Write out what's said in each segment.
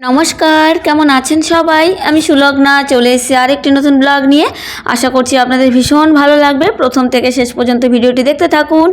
নমস্কার, কেমন আছেন সবাই? আমি সুলগ্না, চলে এসেছি আরেকটি নতুন ব্লগ নিয়ে। আশা করছি আপনাদের ভীষণ ভালো লাগবে। প্রথম থেকে শেষ পর্যন্ত ভিডিওটি দেখতে থাকুন।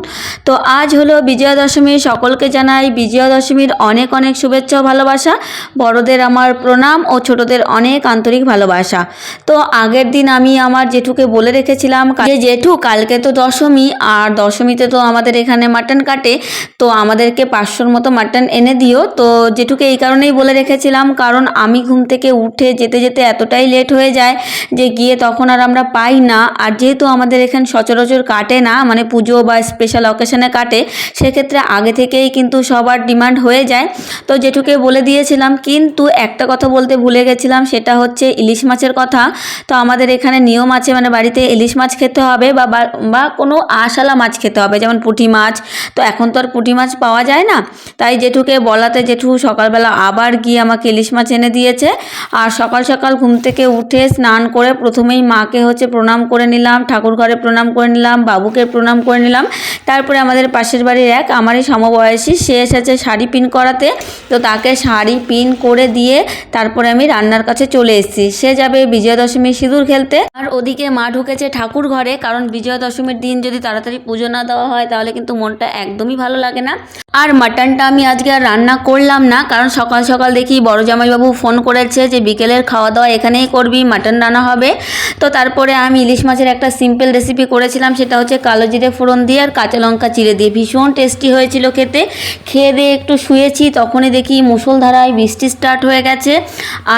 তো আজ হলো বিজয়া দশমী সকলকে জানাই বিজয়া দশমীর অনেক অনেক শুভেচ্ছা ভালোবাসা। বড়দের আমার প্রণাম ও ছোটদের অনেক আন্তরিক ভালোবাসা। তো আগের দিন আমি আমার জেঠুকে বলে রেখেছিলাম যে জেঠু, কালকে তো দশমী, আর দশমীতে তো আমাদের এখানে মাটন কাটে। তো আমাদেরকে পাঁচশোর মতো মাটন এনে দিও। তো জেঠুকে এই কারণেই বলে রেখেছিলাম কারণ আমি ঘুম থেকে উঠে যেতে যেতে এতটাই লেট হয়ে যায় যে গিয়ে তখন আর আমরা পাই না। আর যেহেতু আমাদের এখানে সচরাচর কাটে না মানে পুজো বা স্পেশাল অকেশনে কাটে, সেক্ষেত্রে আগে থেকেই কিন্তু সবার ডিমান্ড হয়ে যায়। তো জেঠুকে বলে দিয়েছিলাম, কিন্তু একটা কথা বলতে ভুলে গেছিলাম, সেটা হচ্ছে ইলিশ মাছের কথা। তো আমাদের এখানে নিয়ম আছে মানে বাড়িতে ইলিশ মাছ খেতে হবে বা বা- বা কোনো আশালা মাছ খেতে হবে, যেমন পুঁটি মাছ। তো এখন তো আর পুঁটি মাছ পাওয়া যায় না। তাই জেঠুকে বলাতে জেঠু সকালবেলা আবার গিয়ে আমাকে ইলিশ মাছ এনে দিয়েছে। আর সকাল সকাল ঘুম থেকে উঠে স্নান করে প্রথমেই মাকে হচ্ছে প্রণাম করে নিলাম, ঠাকুর ঘরে প্রণাম করে নিলাম, বাবুকে প্রণাম করে নিলাম। তারপরে আমাদের পাশের বাড়ির এক, আমারই সমবয়সী, সে এসেছে শাড়ি পিন করাতে। তো তাকে শাড়ি পিন করে দিয়ে তারপরে আমি রান্নার কাছে চলে এসেছি। সে যাবে বিজয়া দশমীর সিঁদুর খেলতে। আর ওদিকে মা ঢুকেছে ঠাকুর ঘরে, কারণ বিজয়া দশমীর দিন যদি তাড়াতাড়ি পুজো না দেওয়া হয়, তাহলে কিন্তু মনটা একদমই ভালো লাগে না। আর মাটনটা আমি আজকে আর রান্না করলাম না, কারণ সকাল সকাল দেখি বড় জামাইবাবু ফোন করেছে যে বিকেলের খাওয়া দাওয়া এখানেই করবি, মাটন রান্না হবে। তো তারপরে আমি ইলিশ মাছের একটা সিম্পল রেসিপি করেছিলাম, সেটা হচ্ছে কালো জিরে ফোড়ন দিয়ে আর কাঁচা লঙ্কা চিড়ে দিয়ে। ভীষণ টেস্টি হয়েছিল খেতে। খেয়ে দিয়ে একটু শুয়েছি, তখনই দেখি মুষলধারায় বৃষ্টি স্টার্ট হয়ে গেছে।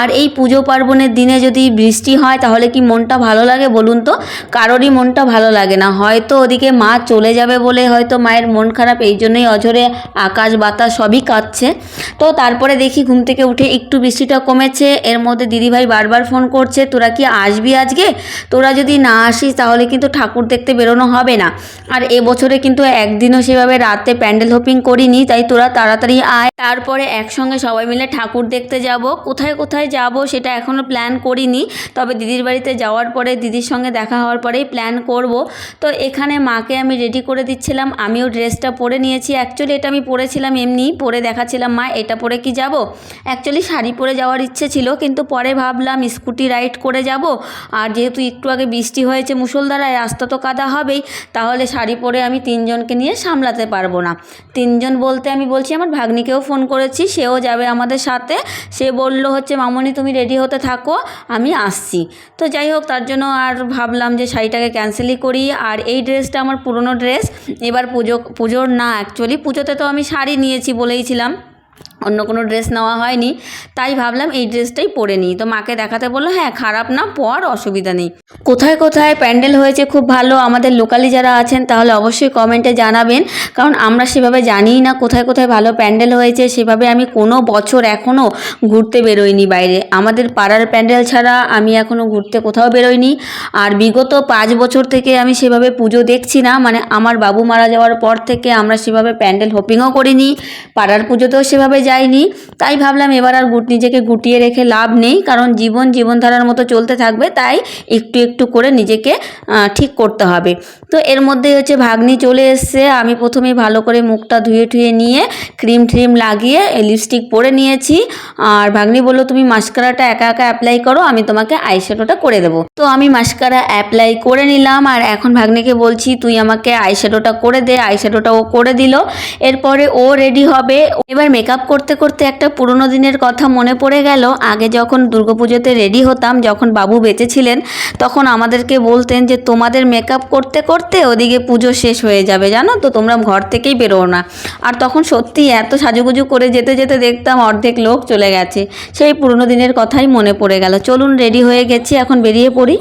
আর এই পুজো পার্বণের দিনে যদি বৃষ্টি হয়, তাহলে কি মনটা ভালো লাগে বলুন তো? কারোরই মনটা ভালো লাগে না। হয়তো ওদিকে মা চলে যাবে বলে হয়তো মায়ের মন খারাপ, এই জন্যই অঝরে আকাশ বাতাস সবই কাঁদছে তো তারপরে দেখি ঘুম থেকে উঠে একটু বৃষ্টিটা কমেছে, এর মধ্যে দিদিভাই বারবার ফোন করছে, তোরা কি আসবি আজকে? তোরা যদি না আসিস, তাহলে কিন্তু ঠাকুর দেখতে বেরোনো হবে না। আর এবছরে কিন্তু একদিনও সেভাবে রাতে প্যান্ডেল হোপিং করিনি, তাই তোরা তাড়াতাড়ি আয়। তারপরে একসঙ্গে সবাই মিলে ঠাকুর দেখতে যাব। কোথায় কোথায় যাব সেটা এখনও প্ল্যান করিনি, তবে দিদির বাড়িতে যাওয়ার পরে দিদির সঙ্গে দেখা হওয়ার পরেই প্ল্যান করব। তো এখানে মাকে আমি রেডি করে দিচ্ছিলাম, আমিও ড্রেসটা পরে নিয়েছি। অ্যাকচুয়ালি এটা আমি পরেছিলাম এমনি পরে দেখাচ্ছিলাম মা, এটা পরে কি যাব? অ্যাকচুয়ালি শাড়ি পরে যাওয়ার ইচ্ছে ছিল, কিন্তু পরে ভাবলাম স্কুটি রাইড করে যাব। আর যেহেতু একটু আগে বৃষ্টি হয়েছে মুষলধারায়, রাস্তা তো কাদা হবেই, তাহলে শাড়ি পরে আমি তিনজনকে নিয়ে সামলাতে পারব না। তিনজন বলতে আমি বলছি, আমার ভাগ্নিকেও ফোন করেছি, সেও যাবে আমাদের সাথে। সে বলল হচ্ছে, মামনি তুমি রেডি হতে থাকো, আমি আসছি। তো যাই হোক, তার জন্য আর ভাবলাম যে শাড়িটাকে ক্যান্সেলই করি। আর এই ড্রেসটা আমার পুরনো ড্রেস এবার পুজো, পুজোর না অ্যাকচুয়ালি পুজোতে তো আমি শাড়ি নিয়েছি বলেইছিলাম অন্য কোনো ড্রেস নেওয়া হয়নি। তাই ভাবলাম এই ড্রেসটাই পরে নিই। তো মাকে দেখাতে বলল হ্যাঁ খারাপ না, পর, অসুবিধা নেই। কোথায় কোথায় প্যান্ডেল হয়েছে খুব ভালো, আমাদের লোকালি যারা আছেন তাহলে অবশ্যই কমেন্টে জানাবেন। কারণ আমরা সেভাবে জানিই না কোথায় কোথায় ভালো প্যান্ডেল হয়েছে, সেভাবে আমি কোনো বছর এখনও ঘুরতে বেরোইনি বাইরে। আমাদের পাড়ার প্যান্ডেল ছাড়া আমি এখনও ঘুরতে কোথাও বেরোইনি। আর বিগত পাঁচ বছর থেকে আমি সেভাবে পুজো দেখছি না মানে আমার বাবু মারা যাওয়ার পর থেকে আমরা সেভাবে প্যান্ডেল হোপিংও করিনি। পাড়ার পুজোতেও সেভাবে যাইনি তাই ভাবলাম এবার আর গুট নিজেকে গুটিয়ে রেখে লাভ নেই, কারণ জীবন জীবনধারার মতো চলতে থাকবে, তাই একটু একটু করে নিজেকে ঠিক করতে হবে। তো এর মধ্যেই হচ্ছে ভাগ্নি চলে এসছে। আমি প্রথমেই ভালো করে মুখটা ধুয়ে টুয়ে নিয়ে ক্রিম ট্রিম লাগিয়ে লিপস্টিক পরে নিয়েছি। আর ভাগ্নি বলল, তুমি মাস্কারাটা একা একা অ্যাপ্লাই করো, আমি তোমাকে আইশ্যাডোটা করে দেবো। তো আমি মাস্কারা অ্যাপ্লাই করে নিলাম। আর এখন ভাগ্নিকে বলছি, তুই আমাকে আইশ্যাডোটা করে দে। আইশ্যাডোটা ও করে দিল। এরপরে ও রেডি হবে। এবার মেকআপ করতে করতে একটা পুরোনো দিনের কথা মনে পড়ে গেল। আগে যখন দুর্গাপুজোতে রেডি হতাম, যখন বাবু বেঁচে ছিলেন, তখন আমাদেরকে বলতেন যে, তোমাদের মেকআপ করতে করতে ওদিকে পুজো শেষ হয়ে যাবে। জানো তো, তোমরা ঘর থেকেই বেরো না। আর তখন সত্যি এত সাজুগুজু করে যেতে যেতে দেখতাম অর্ধেক লোক চলে গেছে। সেই পুরনো দিনের কথাই মনে পড়ে গেল। চলুন রেডি হয়ে গেছি, এখন বেরিয়ে পড়ি।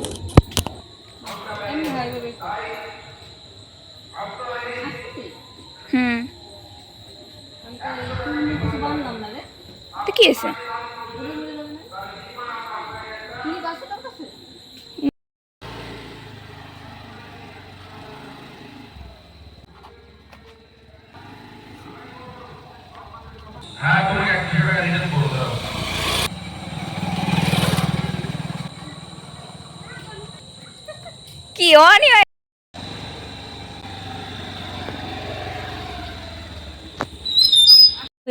তো কি আছে হ্যাঁ তোমাকে একশো টাকা রিটার্ন করে দেওয়া কি অনি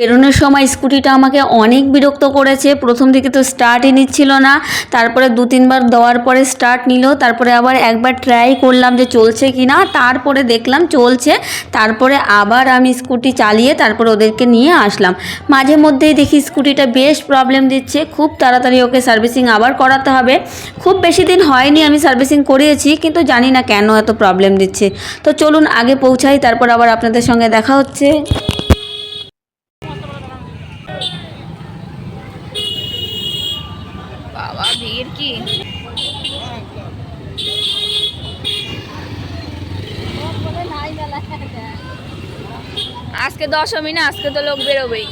বেরোনোর সময় স্কুটিটা আমাকে অনেক বিরক্ত করেছে। প্রথম দিকে তো স্টার্টই নিচ্ছিল না। তারপরে দু, তিনবার দেওয়ার পরে স্টার্ট নিল। তারপরে আবার একবার ট্রাই করলাম যে চলছে কি না তারপরে দেখলাম চলছে। তারপরে আবার আমি স্কুটি চালিয়ে তারপরে ওদেরকে নিয়ে আসলাম। মাঝে মধ্যেই দেখি স্কুটিটা বেশ প্রবলেম দিচ্ছে। খুব তাড়াতাড়ি ওকে সার্ভিসিং আবার করাতে হবে। খুব বেশি দিন হয়নি আমি সার্ভিসিং করিয়েছি, কিন্তু জানি না কেন এত প্রবলেম দিচ্ছে। তো চলুন আগে পৌঁছাই, তারপর আবার আপনাদের সঙ্গে দেখা হচ্ছে বাবা ভিড় কি আজকে দশমী না আজকে তো লোক বেরোবেই।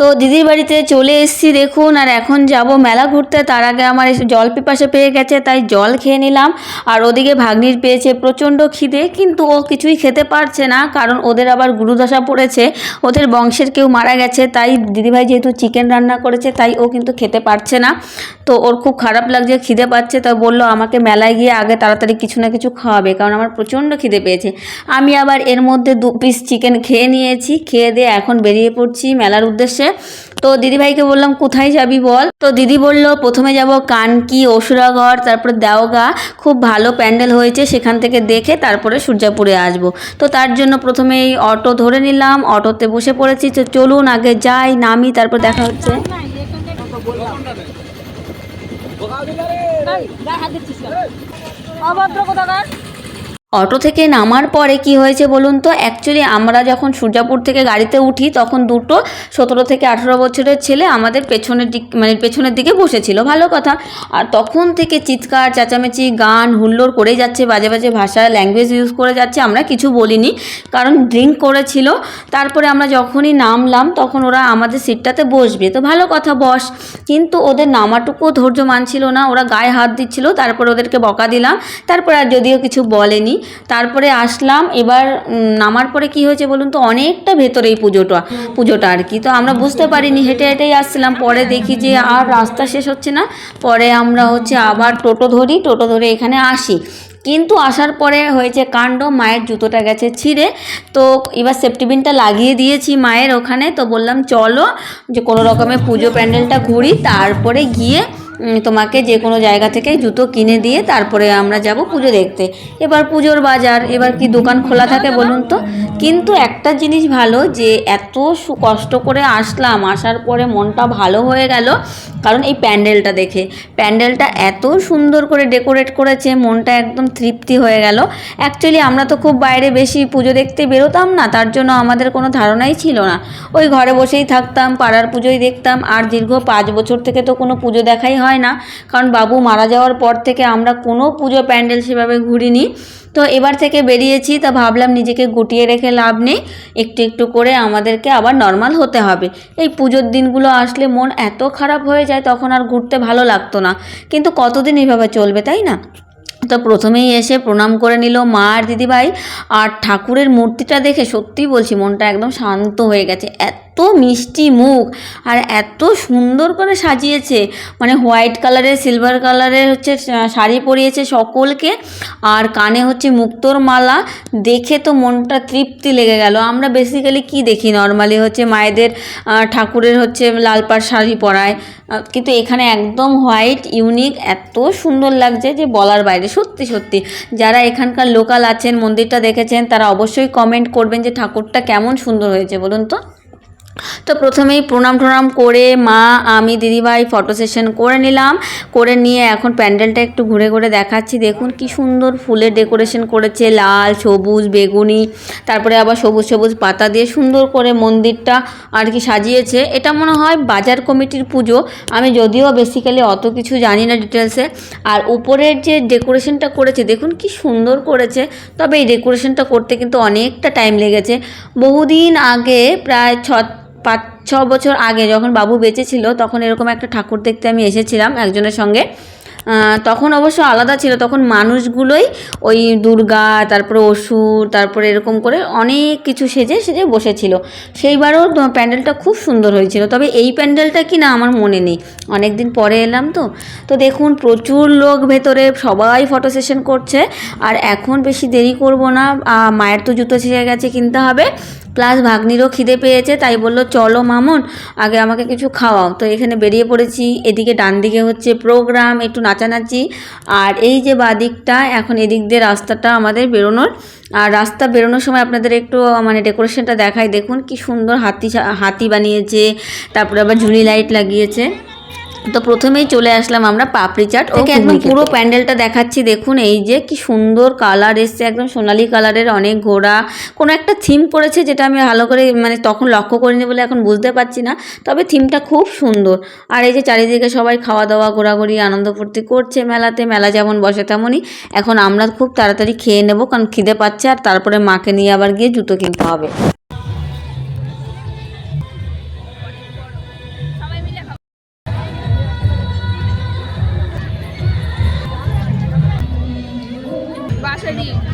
তো দিদির বাড়িতে চলে এসেছি, দেখুন, আর এখন যাব মেলা ঘুরতে। তার আগে আমার জল পিপাসে পেয়ে গেছে, তাই জল খেয়ে নিলাম। আর ওদিকে ভাগ্নির পেয়েছে প্রচণ্ড খিদে, কিন্তু ও কিছুই খেতে পারছে না, কারণ ওদের আবার গুরুদশা পড়েছে। ওদের বংশের কেউ মারা গেছে, তাই দিদিভাই যেহেতু চিকেন রান্না করেছে, তাই ও কিন্তু খেতে পারছে না। তো ওর খুব খারাপ লাগছে, খিদে পাচ্ছে, তাই বলল আমাকে মেলায় গিয়ে আগে তাড়াতাড়ি কিছু না কিছু খাওয়াবে, কারণ আমার প্রচণ্ড খিদে পেয়েছে। আমি আবার এর মধ্যে দু পিস চিকেন খেয়ে নিয়েছি, খেয়ে দিয়ে এখন বেরিয়ে পড়ছি মেলার উদ্দেশ্যে। তো দিদিভাইকে বললাম, কোথায় যাবি বল? তো দিদি বলল, প্রথমে যাব কানকি, অসুরাগড়, তারপরে দেওগা। খুব ভালো প্যান্ডেল হয়েছে সেখান থেকে দেখে তারপরে সূর্যাপুরে আসব। তো তার জন্য প্রথমে এই অটো ধরে নিলাম, অটোতে বসে পড়েছি। তো চলুন, আগে যাই, নামি, তারপর দেখা হচ্ছে। অটো থেকে নামার পরে কি হয়েছে বলুন তো? অ্যাকচুয়ালি আমরা যখন সূর্যাপুর থেকে গাড়িতে উঠি, তখন দুটো সতেরো থেকে আঠেরো বছরের ছেলে আমাদের পেছনের দিক মানে পেছনের দিকে বসেছিল, ভালো কথা। আর তখন থেকে চিৎকার, চেঁচামেচি, গান, হুল্লোড় করে যাচ্ছে, বাজে বাজে ভাষা ল্যাঙ্গুয়েজ ইউজ করে যাচ্ছে, আমরা কিছু বলিনি। কারণ ড্রিঙ্ক করেছিল, তারপরে আমরা যখনই নামলাম, তখন ওরা আমাদের সিটটাতে বসবে। তো ভালো কথা, বস। কিন্তু ওদের নামাটুকুও ধৈর্য মানছিল না, ওরা গায়ে হাত দিচ্ছিল, তারপরে ওদেরকে বকা দিলাম, তারপর আর যদিও কিছু বলেনি। তারপরে আসলাম, এবার নামার পরে কি হয়েছে বলুন তো, অনেকটা ভেতরে এই পুজোটা পুজোটা আর কি। তো আমরা বুঝতে পারিনি, হেঁটে হেঁটেই আসছিলাম, পরে দেখি যে আর রাস্তা শেষ হচ্ছে না, পরে আমরা হচ্ছে আবার টোটো ধরি, টোটো ধরে এখানে আসি। কিন্তু আসার পরে হয়েছে কাণ্ড, মায়ের জুতোটা গেছে ছিঁড়ে, তো এবার সেফটিবিনটা লাগিয়ে দিয়েছি মায়ের ওখানে, তো বললাম চলো, যে কোনো রকমের পুজো প্যান্ডেলটা ঘুরি, তারপরে গিয়ে তোমাকে যে কোনো জায়গা থেকে জুতো কিনে দিয়ে তারপরে আমরা যাব পুজো দেখতে। এবার পুজোর বাজার, এবার কি দোকান খোলা থাকে বলুন তো? কিন্তু একটা জিনিস ভালো যে এত কষ্ট করে আসলাম, আসার পরে মনটা ভালো হয়ে গেল, কারণ এই প্যান্ডেলটা দেখে। প্যান্ডেলটা এত সুন্দর করে ডেকোরেট করেছে, মনটা একদম তৃপ্তি হয়ে গেল। অ্যাকচুয়ালি আমরা তো খুব বাইরে বেশি পুজো দেখতে বেরোতাম না, তার জন্য আমাদের কোনো ধারণাই ছিল না। ওই ঘরে বসেই থাকতাম, পাড়ার পুজোই দেখতাম, আর দীর্ঘ পাঁচ বছর থেকে তো কোনো পুজো দেখাই হয় না। কারণ বাবু মারা যাওয়ার পর থেকে আমরা কোনো পুজো প্যান্ডেল সেভাবে ঘুরিনি। তো এবার থেকে বেরিয়েছি, তা ভাবলাম নিজেকে গুটিয়ে রেখে লাভ নেই। একটু একটু করে আমাদেরকে আবার নর্মাল হতে হবে। এই পুজোর দিনগুলো আসলে মন এত খারাপ হয়ে যায়, তখন আর ঘুরতে ভালো লাগতো না। কিন্তু কতদিন এভাবে চলবে, তাই না? তো প্রথমেই এসে প্রণাম করে নিল মা আর দিদিভাই। আর ঠাকুরের মূর্তিটা দেখে সত্যি বলছি, মনটা একদম শান্ত হয়ে গেছে। এত মিষ্টি মুখ আর এত সুন্দর করে সাজিয়েছে। মানে হোয়াইট কালারের, সিলভার কালারের হচ্ছে শাড়ি পরিয়েছে সকলকে। আর কানে হচ্ছে মুক্তোর মালা। দেখে তো মনটা তৃপ্তি লেগে গেল। আমরা বেসিক্যালি কি দেখি? নর্মালি হচ্ছে মায়েদের ঠাকুরের হচ্ছে লাল পাড় শাড়ি পরায়। কিন্তু এখানে একদম হোয়াইট, ইউনিক, এত সুন্দর লাগছে যে বলার বাইরে। সত্যি সত্যি। যারা এখানকার লোকাল আছেন, মন্দিরটা দেখেছেন, তারা অবশ্যই কমেন্ট করবেন যে ঠাকুরটা কেমন সুন্দর হয়েছে, বলুন তো। তো প্রথমেই প্রণাম টনাম করে মা, আমি, দিদিভাই ফটো সেশন করে নিলাম। করে নিয়ে এখন প্যান্ডেলটা একটু ঘুরে ঘুরে দেখাচ্ছি। দেখুন কি সুন্দর ফুলের ডেকোরেশন করেছে, লাল, সবুজ, বেগুনি, তারপরে আবার সবুজ সবুজ পাতা দিয়ে সুন্দর করে মন্দিরটা আর কি সাজিয়েছে। এটা মনে হয় বাজার কমিটির পুজো। আমি যদিও বেসিক্যালি অত কিছু জানি না ডিটেলসে আর উপরের যে ডেকোরেশনটা করেছে, দেখুন কি সুন্দর করেছে। তবে এই ডেকোরেশনটা করতে কিন্তু অনেকটা টাইম লেগেছে। বহুদিন আগে প্রায় ছ পাঁচ, ছ বছর আগে যখন বাবু বেঁচে ছিল, তখন এরকম একটা ঠাকুর দেখতে আমি এসেছিলাম একজনের সঙ্গে। তখন অবশ্য আলাদা ছিল, তখন মানুষগুলোই ওই দুর্গা, তারপরে অসুর, তারপরে এরকম করে অনেক কিছু সেজে সেজে বসেছিল। সেইবারও প্যান্ডেলটা খুব সুন্দর হয়েছিল। তবে এই প্যান্ডেলটা কি না আমার মনে নেই। অনেক দিন পরে এলাম তো। তো দেখুন, প্রচুর লোক ভেতরে, সবাই ফটো সেশন করছে। আর এখন বেশি দেরি করব না। মায়ের তো জুতো ছিঁড়ে গেছে কিনতে হবে। প্লাস ভাগ্নিরও খিদে পেয়েছে, তাই বলল, চলো মামুন, আগে আমাকে কিছু খাওয়াও। তো এখানে বেরিয়ে পড়েছি, এদিকে ডান দিকে হচ্ছে প্রোগ্রাম একটু নাচানাচি। আর এই যে বাদিকটা, এখন এদিক দিয়ে রাস্তাটা আমাদের বেরোনোর। আর রাস্তা বেরোনোর সময় আপনাদের একটু মানে ডেকোরেশনটা দেখাই, দেখুন কি সুন্দর হাতি হাতি বানিয়েছে, তারপরে আবার ঝুলি লাইট লাগিয়েছে। তো প্রথমেই চলে আসলাম আমরা পাপড়ি চাট। ওকে একদম পুরো প্যান্ডেলটা দেখাচ্ছি দেখুন এই যে কি সুন্দর কালার এসছে একদম সোনালি কালারের অনেক ঘোড়া। কোনো একটা থিম করেছে যেটা আমি ভালো করে মানে তখন লক্ষ্য করিনি বলে এখন বুঝতে পারছি না তবে থিমটা খুব সুন্দর। আর এই যে চারিদিকে সবাই খাওয়া দাওয়া ঘোরাঘুরি আনন্দ ফুর্তি করছে মেলাতে মেলা যেমন বসে তেমনই। এখন আমরা খুব তাড়াতাড়ি খেয়ে নেব কারণ খিদে পাচ্ছে আর তারপরে মাকে নিয়ে আবার গিয়ে জুতো কিনতে হবে। Rogerinho.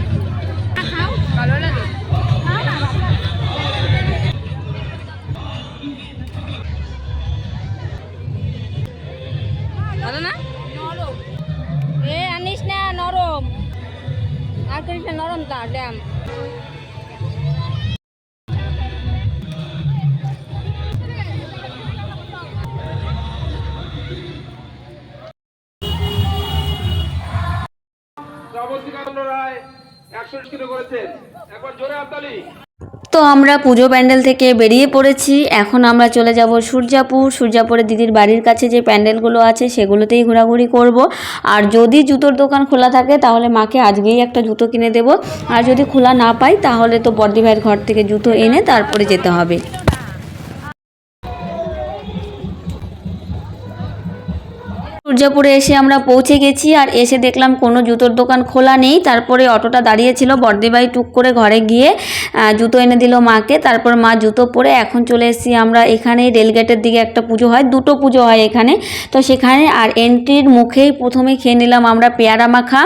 তো আমরা পুজো প্যান্ডেল থেকে বেরিয়ে পড়েছি। এখন আমরা চলে যাব সূর্যাপুর। সূর্যাপুরে দিদির বাড়ির কাছে যে প্যান্ডেলগুলো আছে, সেগুলোতেই ঘোরাঘুরি করব। আর যদি জুতোর দোকান খোলা থাকে, তাহলে মাকে আজকেই একটা জুতো কিনে দেব। আর যদি খোলা না পাই, তাহলে তো বর্দি ভাইয়ের ঘর থেকে জুতো এনে তারপরে যেতে হবে। সূর্যাপুরে এসে আমরা পৌঁছে গেছি আর এসে দেখলাম কোনো জুতোর দোকান খোলা নেই। তারপরে অটোটা দাঁড়িয়েছিল বর্দিবাই টুক করে ঘরে গিয়ে জুতো এনে দিল মাকে। তারপর মা জুতো পরে এখন চলে এসেছি আমরা এখানে রেলগেটের দিকে একটা পুজো হয়, দুটো পুজো হয় এখানে। তো সেখানে আর এন্ট্রির মুখেই প্রথমে খেয়ে নিলাম আমরা পেয়ারা মাখা।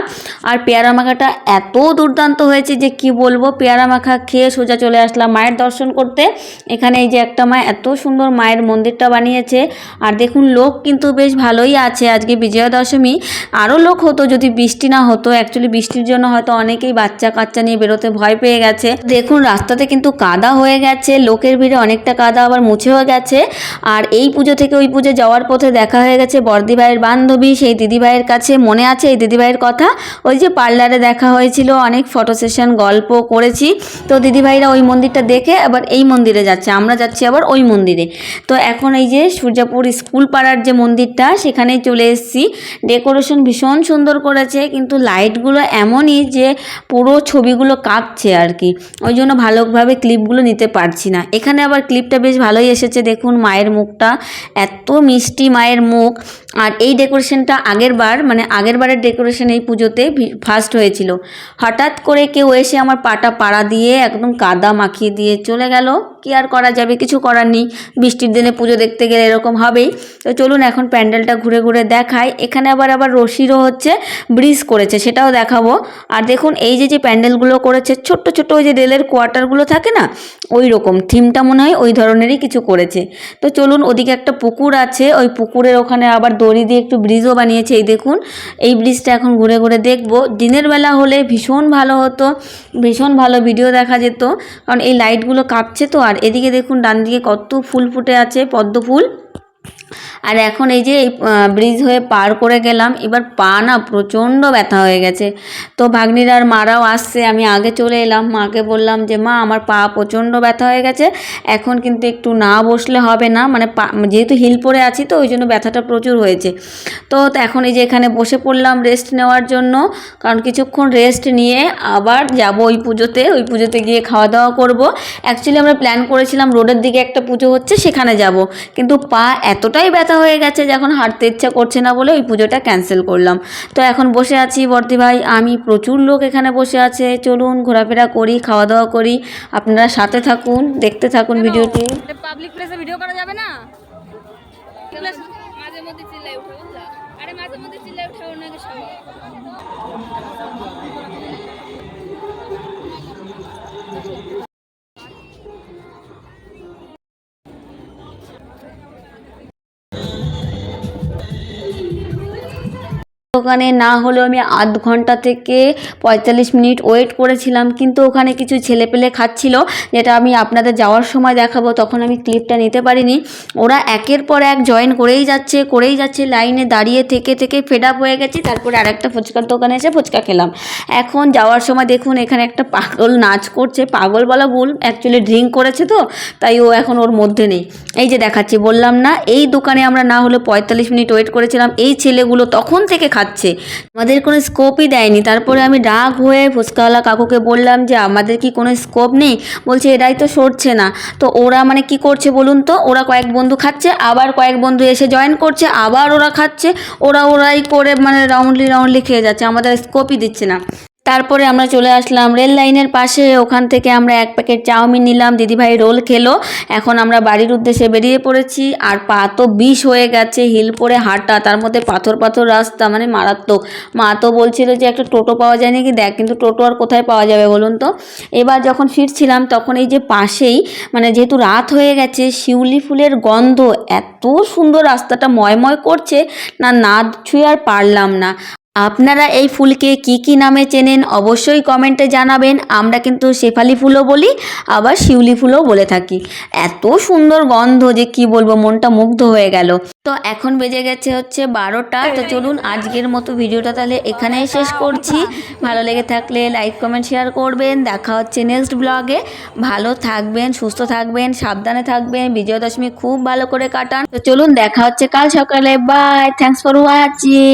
আর পেয়ারা মাখাটা এত দুর্দান্ত হয়েছে যে কি বলব, পেয়ারা মাখা খেয়ে সোজা চলে আসলাম মায়ের দর্শন করতে। এখানে এই যে একটা মা এত সুন্দর মায়ের মন্দিরটা বানিয়েছে। আর দেখুন লোক কিন্তু বেশ ভালোই আছে আজকে বিজয়া দশমী আরও লোক হতো, যদি বৃষ্টি না হতো। অ্যাকচুয়ালি বৃষ্টির জন্য হয়তো অনেকেই বাচ্চা কাচ্চা নিয়ে বেরোতে ভয় পেয়ে গেছে। দেখুন, রাস্তাতে কিন্তু কাদা হয়ে গেছে, লোকের ভিড়ে অনেকটা কাদা আবার মুছেও গেছে। আর এই পুজো থেকে ওই পুজো যাওয়ার পথে দেখা হয়ে গেছে বর্দি ভাইয়ের বান্ধবী, সেই দিদি ভাইয়ের কাছে মনে আছে এই দিদি ভাইয়ের কথা? ওই যে পার্লারে দেখা হয়েছিল, অনেক ফটো সেশন, গল্প করেছি। তো দিদি ভাইরা ওই মন্দিরটা দেখে আবার এই মন্দিরে যাচ্ছে, আমরা যাচ্ছি আবার ওই মন্দিরে। তো এখন এই যে সূর্যাপুর স্কুল পাড়ার যে মন্দিরটা, সেখানেই চলে এসেছি। ডেকোরেশন ভীষণ সুন্দর করেছে, কিন্তু লাইটগুলো এমনই যে পুরো ছবিগুলো কাঁপছে আর কি। ওই জন্য ভালোভাবে ক্লিপগুলো নিতে পারছি না। এখানে আবার ক্লিপটা বেশ ভালোই এসেছে, দেখুন মায়ের মুখটা। এত মিষ্টি মায়ের মুখ। আর এই ডেকোরেশনটা আগের বার মানে আগের বারের ডেকোরেশন এই পুজোতে ফার্স্ট হয়েছিল। হঠাৎ করে কেউ এসে আমার পাটা পাড়া দিয়ে একদম কাদা মাখিয়ে দিয়ে চলে গেল। কি আর করা যাবে? কিছু করার নেই। বৃষ্টির দিনে পুজো দেখতে গেলে এরকম হবেই। তো চলুন এখন প্যান্ডেলটা ঘুরে ঘুরে দেখাই। এখানে আবার আবার রশিরও হচ্ছে ব্রিজ করেছে, সেটাও দেখাবো। আর দেখুন, এই যে যে প্যান্ডেলগুলো করেছে, ছোট্ট ছোট্ট ওই যে রেলের কোয়ার্টারগুলো থাকে না ওই রকম থিমটা মনে হয় ওই ধরনেরই কিছু করেছে। তো চলুন, ওদিকে একটা পুকুর আছে, ওই পুকুরের ওখানে আবার দড়ি দিয়ে একটু ব্রিজও বানিয়েছে। এই দেখুন, এই ব্রিজটা এখন ঘুরে ঘুরে দেখব। দিনের বেলা হলে ভীষণ ভালো হতো, ভীষণ ভালো ভিডিও দেখা যেত, কারণ এই লাইটগুলো কাঁপছে তো। আর এদিকে দেখুন, ডান দিকে কত ফুল ফুটে আছে, পদ্ম ফুল। আর এখন এই যে এই ব্রিজ হয়ে পার করে গেলাম, এবার পা না প্রচণ্ড ব্যথা হয়ে গেছে। তো ভাগ্নিরা আর মারাও আসছে, আমি আগে চলে এলাম, মাকে বললাম যে, মা, আমার পা প্রচণ্ড ব্যথা হয়ে গেছে, এখন কিন্তু একটু না বসলে হবে না। মানে পা, যেহেতু হিল পরে আছি তো, ওই জন্য ব্যথাটা প্রচুর হয়েছে। তো এখন এই যে, এখানে বসে পড়লাম রেস্ট নেওয়ার জন্য, কারণ কিছুক্ষণ রেস্ট নিয়ে আবার যাব ওই পুজোতে ওই পুজোতে গিয়ে খাওয়া দাওয়া করব। অ্যাকচুয়ালি আমরা প্ল্যান করেছিলাম, রোডের দিকে একটা পুজো হচ্ছে, সেখানে যাব। কিন্তু পা এতটাই ব্যথা হয়ে গেছে যে এখন হাঁটতে ইচ্ছা করছে না বলে ওই পুজোটা ক্যান্সেল করলাম। তো এখন বসে আছি বর্দি ভাই আমি প্রচুর লোক এখানে বসে আছে। চলুন ঘোরাফেরা করি খাওয়া দাওয়া করি। আপনারা সাথে থাকুন দেখতে থাকুন ভিডিওটি। পাবলিক প্লেসে ভিডিও করা যাবে না? মাঝে মধ্যে চিল্লাই উঠে আরে মাঝে মধ্যে চিল্লাই না ওখানে না হলেও আমি আধ ঘণ্টা থেকে পঁয়তাল্লিশ মিনিট ওয়েট করেছিলাম, কিন্তু ওখানে কিছু ছেলেপেলে খাচ্ছিল, যেটা আমি আপনাদের যাওয়ার সময় দেখাবো, তখন আমি ক্লিপটা নিতে পারিনি। ওরা একের পর এক জয়েন করেই যাচ্ছে করেই যাচ্ছে, লাইনে দাঁড়িয়ে থেকে থেকে ফেড আপ হয়ে গেছি, তারপরে আরেকটা ফুচকার দোকানে এসে ফুচকা খেলাম। এখন যাওয়ার সময় দেখুন, এখানে একটা পাগল নাচ করছে পাগল বলা ভুল অ্যাকচুয়ালি ড্রিঙ্ক করেছে তো, তাই ও এখন ওর মধ্যে নেই। এই যে দেখাচ্ছি, বললাম না, এই দোকানে আমরা না হলে পঁয়তাল্লিশ মিনিট ওয়েট করেছিলাম, এই ছেলেগুলো তখন থেকে খাচ্ছে। আমাদের কোনো স্কোপই দেয়নি। তারপরে আমি ডাক হয়ে ফুচকাওয়ালা কাকুকে বললাম যে, আমাদের কি কোনো স্কোপ নেই? বলছে, এরাই তো সরছে না। তো ওরা মানে কি করছে বলুন তো? ওরা কয়েক বন্ধু খাচ্ছে, আবার কয়েক বন্ধু এসে জয়েন করছে, আবার ওরা খাচ্ছে, ওরা ওরাই করে মানে রাউন্ডলি রাউন্ডলি খেয়ে যাচ্ছে। আমাদের স্কোপই দিচ্ছে না। তারপরে আমরা চলে আসলাম রেল লাইনের পাশে। ওখান থেকে আমরা এক প্যাকেট চাউমিন নিলাম। দিদিভাই রোল খেলো। এখন আমরা বাড়ির উদ্দেশ্যে বেরিয়ে পড়েছি। আর পা তো বিষ হয়ে গেছে, হিল পরে হাঁটা। তার মধ্যে পাথর পাথর রাস্তা মানে মারাত্মক। মা তো বলছিল যে একটা টোটো পাওয়া যায় নাকি? দেখ, কিন্তু টোটো আর কোথায় পাওয়া যাবে বলুন তো? এবার যখন ফিরছিলাম, তখন এই যে পাশেই মানে যেহেতু রাত হয়ে গেছে, শিউলি ফুলের গন্ধ এত সুন্দর রাস্তাটা ময়ময় করছে, না না ছুঁয়ে আর পারলাম না। আপনারা এই ফুলকে কি কি নামে চেনেন অবশ্যই কমেন্টে জানাবেন। আমরা কিন্তু শেফালি ফুলও বলি, আবার শিউলি ফুলও বলে থাকি। এত সুন্দর গন্ধ যে কি বলব, মনটা মুগ্ধ হয়ে গেল। তো এখন বেজে গেছে হচ্ছে বারোটা। তো চলুন আজকের মতো ভিডিওটা তাহলে এখানেই শেষ করছি। ভালো লেগে থাকলে লাইক, কমেন্ট, শেয়ার করবেন। দেখা হচ্ছে নেক্সট ব্লগে। ভালো থাকবেন, সুস্থ থাকবেন, সাবধানে থাকবেন। বিজয়া দশমী খুব ভালো করে কাটান। তো চলুন দেখা হচ্ছে কাল সকালে। বাই। Thanks for watching